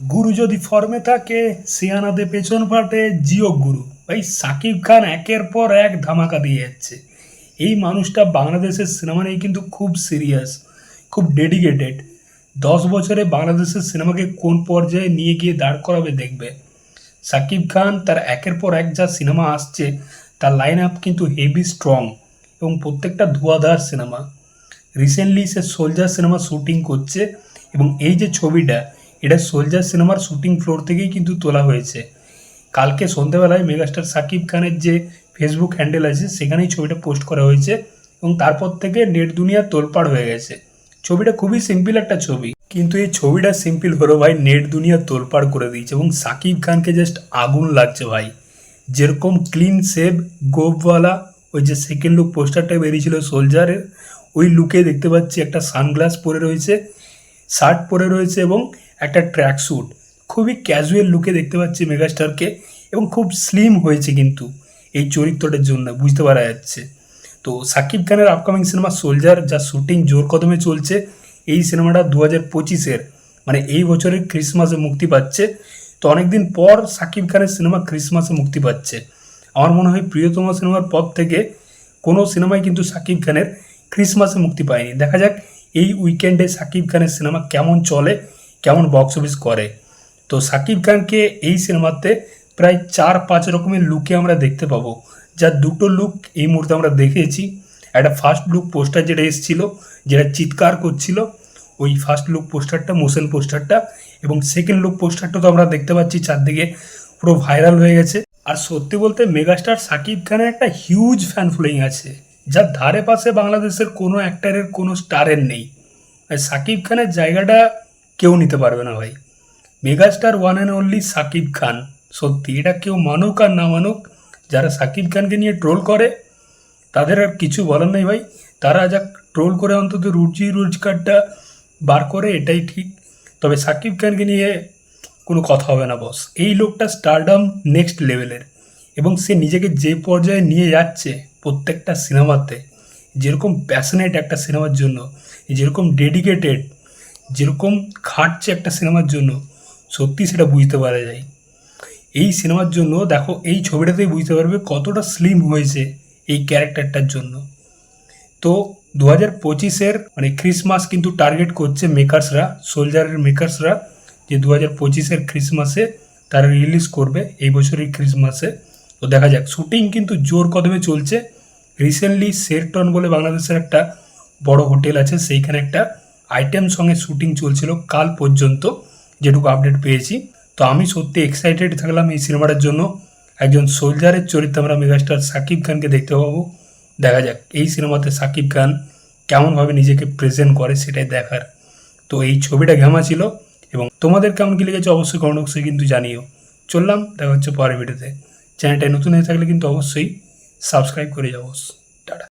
গুরু যদি ফর্মে থাকে সিয়ানাদে পেছন ফাটে জিও গুরু। ভাই, সাকিব খান একের পর এক ধামাকা দিয়ে যাচ্ছে। এই মানুষটা বাংলাদেশের সিনেমা নিয়ে কিন্তু খুব সিরিয়াস খুব ডেডিকেটেড দশ বছরে বাংলাদেশের সিনেমাকে কোন পর্যায়ে নিয়ে গিয়ে দাঁড় করাবে দেখবে। সাকিব খান তার একের পর এক যা সিনেমা আসছে, তার লাইন আপ কিন্তু হেভি স্ট্রং এবং প্রত্যেকটা ধোয়াধার সিনেমা রিসেন্টলি সে সোলজার সিনেমা শুটিং করছে এবং এই যে ছবিটা এটা সোলজার সিনেমার শুটিং ফ্লোর থেকেই কিন্তু তোলা হয়েছে। কালকে সন্ধ্যেবেলায় মেগাস্টার সাকিব খানের যে ফেসবুক হ্যান্ডেল আছে, সেখানেই ছবিটা পোস্ট করা হয়েছে এবং তারপর থেকে নেট দুনিয়া তোলপাড় হয়ে গেছে। ছবিটা খুবই সিম্পল একটা ছবি। কিন্তু এই ছবিটা সিম্পল হলো ভাই, নেট দুনিয়া তোলপাড় করে দিয়েছে এবং সাকিব খানকে জাস্ট আগুন লাগছে ভাই। যেরকম ক্লিন সেভ গোপওয়ালা, ওই যে সেকেন্ড লুক পোস্টারটা বেরিয়েছিল সোলজারের ওই লুকে দেখতে পাচ্ছি একটা সানগ্লাস পরে রয়েছে শার্ট পরে রয়েছে এবং একটা ট্র্যাক স্যুট খুবই ক্যাজুয়াল লুকে দেখতে পাচ্ছি মেগাস্টারকে এবং খুব স্লিম হয়েছে কিন্তু এই চরিত্রটার জন্য, বুঝতে পারা যাচ্ছে। তো সাকিব খানের আপকামিং সিনেমা সোলজার যা শুটিং জোর কদমে চলছে, এই সিনেমাটা দু হাজার পঁচিশের মানে এই বছরের ক্রিসমাসে মুক্তি পাচ্ছে। তো অনেকদিন পর সাকিব খানের সিনেমা ক্রিসমাসে মুক্তি পাচ্ছে। আমার মনে হয় প্রিয়তম সিনেমার পর থেকে কোনো সিনেমাই কিন্তু সাকিব খানের ক্রিসমাসে মুক্তি পায়নি। দেখা যাক এই উইকেন্ডে সাকিব খানের সিনেমা কেমন চলে। কেমন বক্স অফিস করে। তো সাকিব খানকে এই সিনেমাতে প্রায় চার পাঁচ রকমের লুকে আমরা দেখতে পাবো। যার দুটো লুক এই মুহূর্তে আমরা দেখেছি একটা ফার্স্ট লুক পোস্টার যেটা এসেছিল, যেটা চিৎকার করছিল, ওই ফার্স্ট লুক পোস্টারটা মোশন পোস্টারটা এবং সেকেন্ড লুক পোস্টারটা তো আমরা দেখতে পাচ্ছি চারদিকে পুরো ভাইরাল হয়ে গেছে। আর সত্যি বলতে মেগাস্টার সাকিব খানের একটা হিউজ ফ্যান ফলোয়িং আছে, যার ধারে পাশে বাংলাদেশের কোনো অ্যাক্টারের কোনো স্টারের নেই। সাকিব খানের জায়গাটা কেউ নিতে পারবে না ভাই। Megastar one and only Shakib Khan. সত্যি, এটা কেউ মানুক আর না মানুক, যারা সাকিব খানকে নিয়ে ট্রোল করে, তাদের আর কিছু বলার নেই ভাই। তারা যা ট্রোল করে অন্তত রুজি রোজগারটা বার করে, এটাই ঠিক। তবে সাকিব খানকে নিয়ে কোনো কথা হবে না বস এই লোকটা স্টারডাম নেক্সট লেভেলের এবং সে নিজেকে যে পর্যায়ে নিয়ে যাচ্ছে প্রত্যেকটা সিনেমাতে, যেরকম প্যাশনেট একটা সিনেমার জন্য, যেরকম ডেডিকেটেড যেরকম খাটছে একটা সিনেমার জন্য, সত্যি সেটা বুঝতে পারা যায়। এই সিনেমার জন্য দেখো, এই ছবিটাতেই বুঝতে পারবে কতটা স্লিম হয়েছে এই ক্যারেক্টারটার জন্য। তো দু হাজার পঁচিশের মানে ক্রিসমাস কিন্তু টার্গেট করছে মেকার্সরা সোলজারের মেকার্সরা যে দু হাজার পঁচিশের ক্রিসমাসে তারা রিলিজ করবে এই বছরের ক্রিসমাসে তো দেখা যাক শুটিং কিন্তু জোর কদমে চলছে। রিসেন্টলি শেরটন বলে বাংলাদেশের একটা বড় হোটেল আছে, সেইখানে একটা আইটেম সঙ্গে শুটিং চলছিল কাল পর্যন্ত যেটুকু আপডেট পেয়েছি। তো আমি সত্যি এক্সাইটেড থাকলাম এই সিনেমাটার জন্য। একজন সোলজারের চরিত্রে আমরা মেগাস্টার সাকিব খানকে দেখতে পাবো। দেখা যাক, এই সিনেমাতে সাকিব খান কেমনভাবে নিজেকে প্রেজেন্ট করে সেটাই দেখার। তো এই ছবিটা ঘামা ছিল এবং তোমাদের কেমন কি লেগেছে অবশ্যই কমেন্ট বক্সে কিন্তু জানিও। চললাম, দেখা হচ্ছে পরের ভিডিওতে চ্যানেলটায় নতুন হয়ে থাকলে কিন্তু অবশ্যই সাবস্ক্রাইব করে যাব। টাটা।